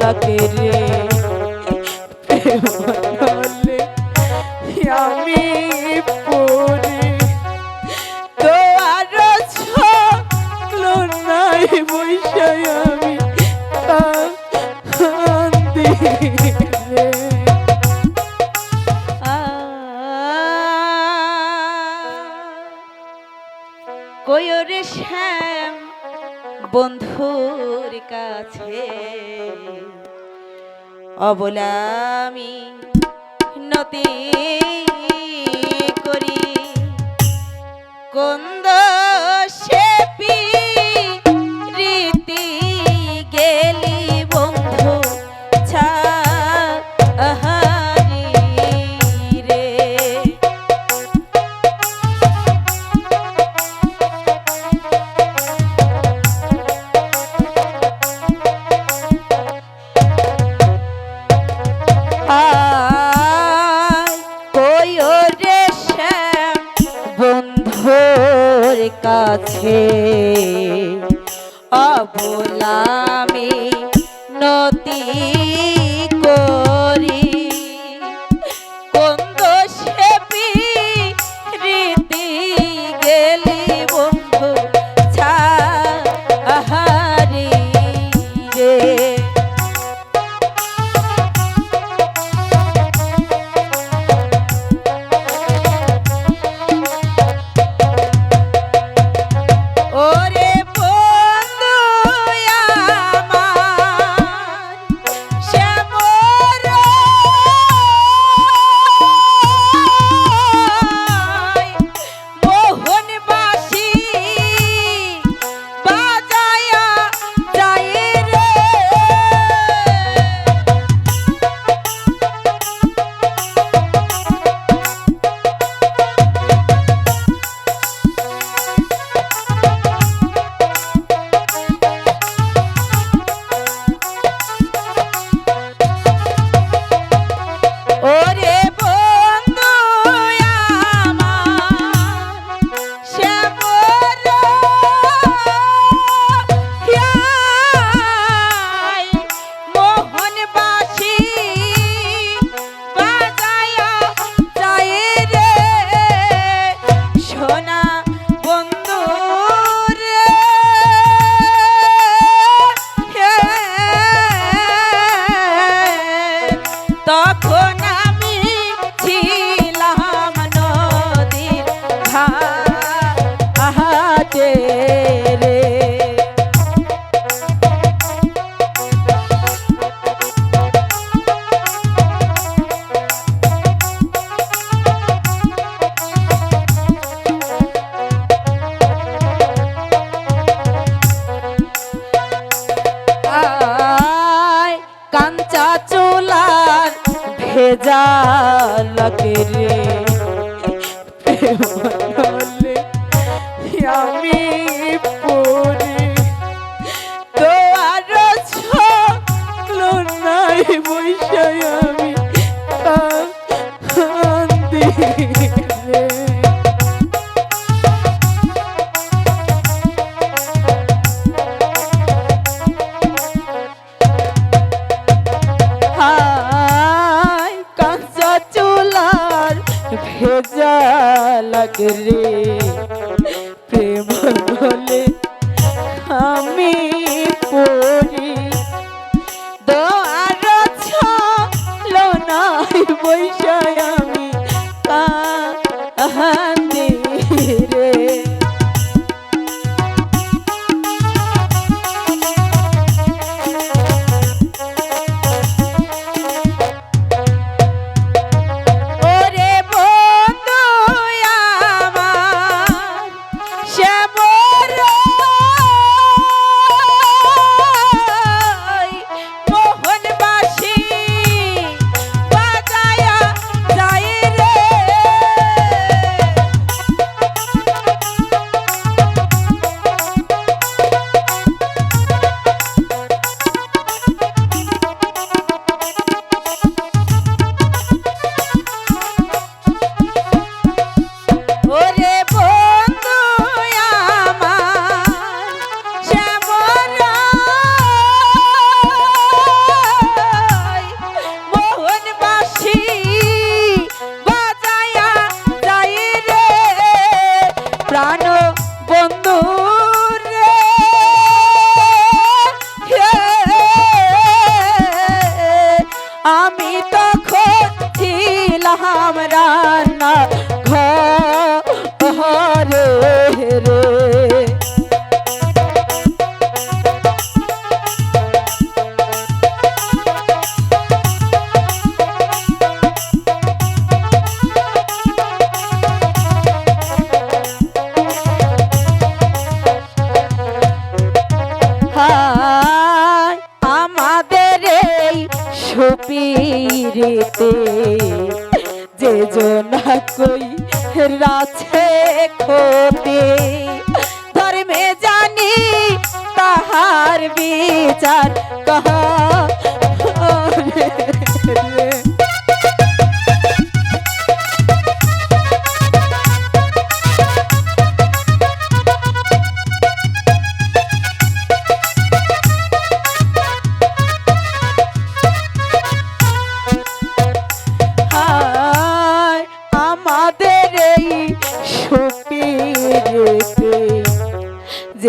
লাগে রে। তো আর ছলো নাই বৈশে আমি কান্দি রে কয়রে শ্যাম বন্ধু। কাছে। অবলামি নতি করি। কোন কাছে। অবলামি নদী কো জালকে লাগে রে প্রেম বলে আমি পড়ি দোয়ার ছলনায় বৈশাখ রে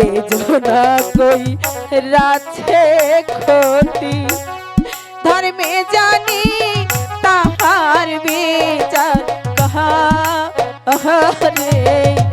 যে জোনা কই রাছে ক্ষতি। ধর্মে জানি তাহার বিচার কহা রে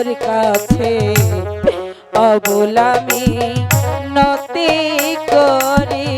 তোর কাছে অবলামি নতি করি।